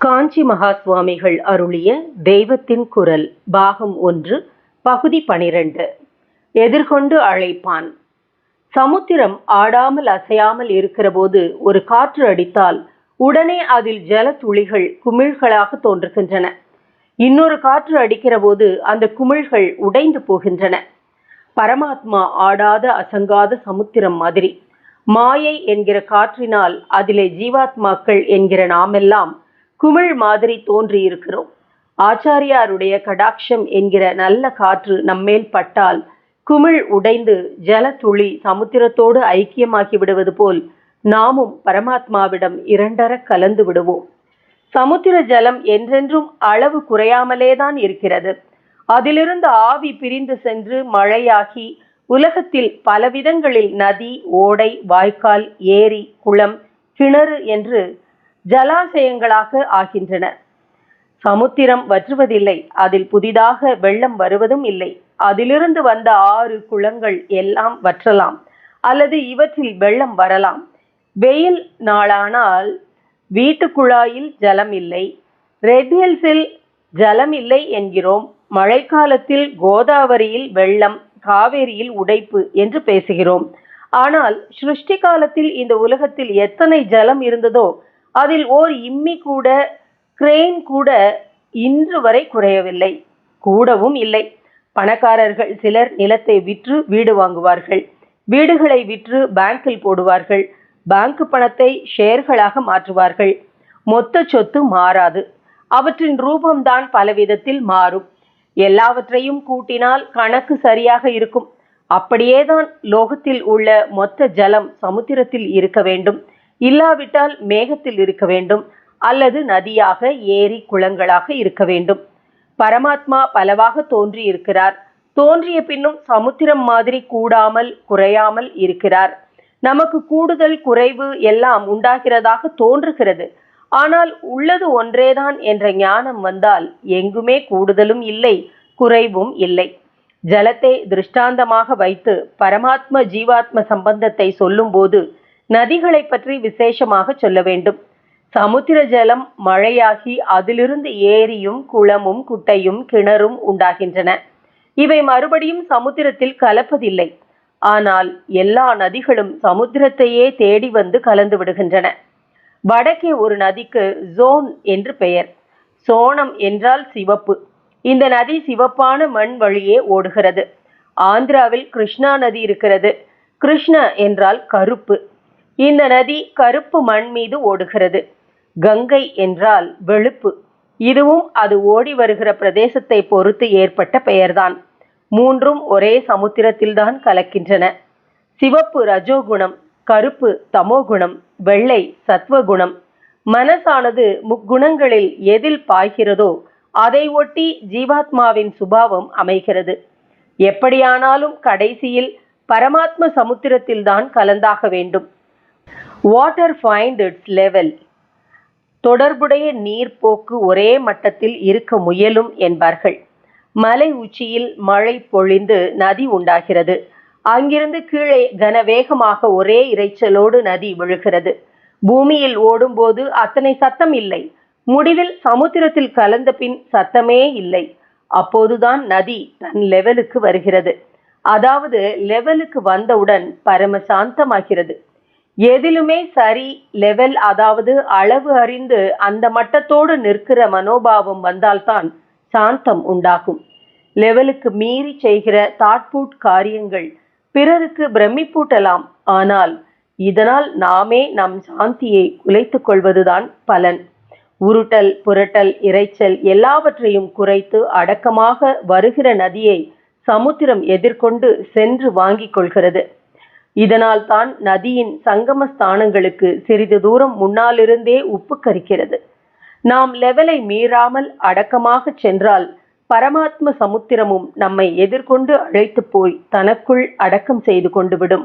காஞ்சி மகா சுவாமிகள் அருளிய தெய்வத்தின் குரல் பாகம் ஒன்று பகுதி பனிரெண்டு. எதிர்கொண்டு அழைப்பான். சமுத்திரம் ஆடாமல் அசையாமல் இருக்கிறபோது ஒரு காற்று அடித்தால் உடனே அதில் ஜல துளிகள் குமிழ்களாக தோன்றுகின்றன. இன்னொரு காற்று அடிக்கிற போது அந்த குமிழ்கள் உடைந்து போகின்றன. பரமாத்மா ஆடாத அசங்காத சமுத்திரம் மாதிரி. மாயை என்கிற காற்றினால் அதிலே ஜீவாத்மாக்கள் என்கிற நாமெல்லாம் குமிழ் மாதிரி தோன்றியிருக்கிறோம். ஆச்சாரியாருடைய கடாட்சம் என்கிற நல்ல காற்று நம்மேல் பட்டால் குமிழ் உடைந்து ஜலத்துளி சமுத்திரத்தோடு ஐக்கியமாகி விடுவது போல் நாமும் பரமாத்மாவிடம் இரண்டர கலந்து விடுவோம். சமுத்திர ஜலம் என்றென்றும் அளவு குறையாமலேதான் இருக்கிறது. அதிலிருந்து ஆவி பிரிந்து சென்று மழையாகி உலகத்தில் பலவிதங்களில் நதி ஓடை வாய்க்கால் ஏரி குளம் கிணறு என்று ஜலாசயங்களாக ஆகின்றன. சமுத்திரம் வற்றுவதில்லை. அதில் புதிதாக வெள்ளம் வருவதும் இல்லை. அதிலிருந்து வந்த ஆறு குளங்கள் எல்லாம் வற்றலாம். அல்லது இவற்றில் வெள்ளம் வரலாம். வெயில் நாளானால் வீட்டு குழாயில் ஜலம் இல்லை. ரெட்ஹில்ஸில் ஜலம் இல்லை என்கிறோம். மழைக்காலத்தில் கோதாவரியில் வெள்ளம் காவேரியில் உடைப்பு என்று பேசுகிறோம். ஆனால் சிருஷ்டி காலத்தில் இந்த உலகத்தில் எத்தனை ஜலம் இருந்ததோ அதில் ஓர் இம்மி கூட கிரெயின் கூட இன்று வரை குறையவில்லை. கூடவும் இல்லை. பணக்காரர்கள் சிலர் நிலத்தை விற்று வீடு வாங்குவார்கள். வீடுகளை விற்று பேங்கில் போடுவார்கள். பேங்க் பணத்தை ஷேர்களாக மாற்றுவார்கள். மொத்த சொத்து மாறாது. அவற்றின் ரூபம்தான் பலவிதத்தில் மாறும். எல்லாவற்றையும் கூட்டினால் கணக்கு சரியாக இருக்கும். அப்படியேதான் லோகத்தில் உள்ள மொத்த ஜலம் சமுத்திரத்தில் இருக்க வேண்டும். இல்லாவிட்டால் மேகத்தில் இருக்க வேண்டும் அல்லது நதியாக ஏரி குளங்களாக இருக்க வேண்டும். பரமாத்மா பலவாக தோன்றி இருக்கிறார் தோன்றிய பின்னும் சமுத்திரம் மாதிரி கூடாமல் குறையாமல் இருக்கிறார். நமக்கு கூடுதல் குறைவு எல்லாம் உண்டாகிறதாக தோன்றுகிறது. ஆனால் உள்ளது ஒன்றேதான் என்ற ஞானம் வந்தால் எங்குமே கூடுதலும் இல்லை குறைவும் இல்லை. ஜலத்தை திருஷ்டாந்தமாக வைத்து பரமாத்ம ஜீவாத்ம சம்பந்தத்தை சொல்லும்போது நதிகளை பற்றி விசேஷமாக சொல்ல வேண்டும். சமுத்திர ஜலம் மழையாகி அதிலிருந்து ஏரியும் குளமும் குட்டையும் கிணறும் உண்டாகின்றன. இவை மறுபடியும் சமுத்திரத்தில் கலப்பதில்லை. ஆனால் எல்லா நதிகளும் சமுத்திரத்தையே தேடி வந்து கலந்து விடுகின்றன. வடக்கே ஒரு நதிக்கு ஜோன் என்று பெயர். சோனம் என்றால் சிவப்பு. இந்த நதி சிவப்பான மண் வழியே ஓடுகிறது. ஆந்திராவில் கிருஷ்ணா நதி இருக்கிறது. கிருஷ்ண என்றால் கருப்பு. இந்த நதி கருப்பு மண் மீது ஓடுகிறது. கங்கை என்றால் வெளுப்பு. இதுவும் அது ஓடி வருகிற பிரதேசத்தை பொறுத்து ஏற்பட்ட பெயர்தான். மூன்றும் ஒரே சமுத்திரத்தில்தான் கலக்கின்றன. சிவப்பு ரஜோகுணம் கருப்பு தமோகுணம் வெள்ளை சத்வகுணம். மனசானது முக்குணங்களில் எதில் பாய்கிறதோ அதை ஒட்டி ஜீவாத்மாவின் சுபாவம் அமைகிறது. எப்படியானாலும் கடைசியில் பரமாத்ம சமுத்திரத்தில்தான் கலந்தாக வேண்டும். வாட்டர் ஃபைண்ட் இட்ஸ் லெவல் தொடர்புடைய நீர்ப்போக்கு ஒரே மட்டத்தில் இருக்க முயலும் என்பார்கள். மலை உச்சியில் மழை பொழிந்து நதி உண்டாகிறது. அங்கிருந்து கீழே கனவேகமாக ஒரே இறைச்சலோடு நதி விழுகிறது. பூமியில் ஓடும்போது அத்தனை சத்தம் இல்லை. முடிவில் சமுத்திரத்தில் கலந்த பின் சத்தமே இல்லை. அப்போதுதான் நதி தன் லெவலுக்கு வருகிறது. அதாவது லெவலுக்கு வந்தவுடன் பரம சாந்தமாகிறது எதிலுமே சரி லெவல் அதாவது அளவு அறிந்து அந்த மட்டத்தோடு நிற்கிற மனோபாவம் வந்தால்தான் சாந்தம் உண்டாகும். லெவலுக்கு மீறி செய்கிற தாட்பூட் காரியங்கள் பிறருக்கு பிரமிப்பூட்டலாம். ஆனால் இதனால் நாமே நம் சாந்தியை குலைத்து கொள்வதுதான் பலன். உருட்டல் புரட்டல் இறைச்சல் எல்லாவற்றையும் குறைத்து அடக்கமாக வருகிற நதியை சமுத்திரம் எதிர்கொண்டு சென்று வாங்கிக் கொள்கிறது. இதனால் தான் நதியின் சங்கம ஸ்தானங்களுக்கு சிறிது தூரம் முன்னாலிருந்தே உப்பு கரிக்கிறது. நாம் லெவலை மீறாமல் அடக்கமாக சென்றால் பரமாத்ம சமுத்திரமும் நம்மை எதிர்கொண்டு அழைத்து போய் தனக்குள் அடக்கம் செய்து கொண்டு விடும்.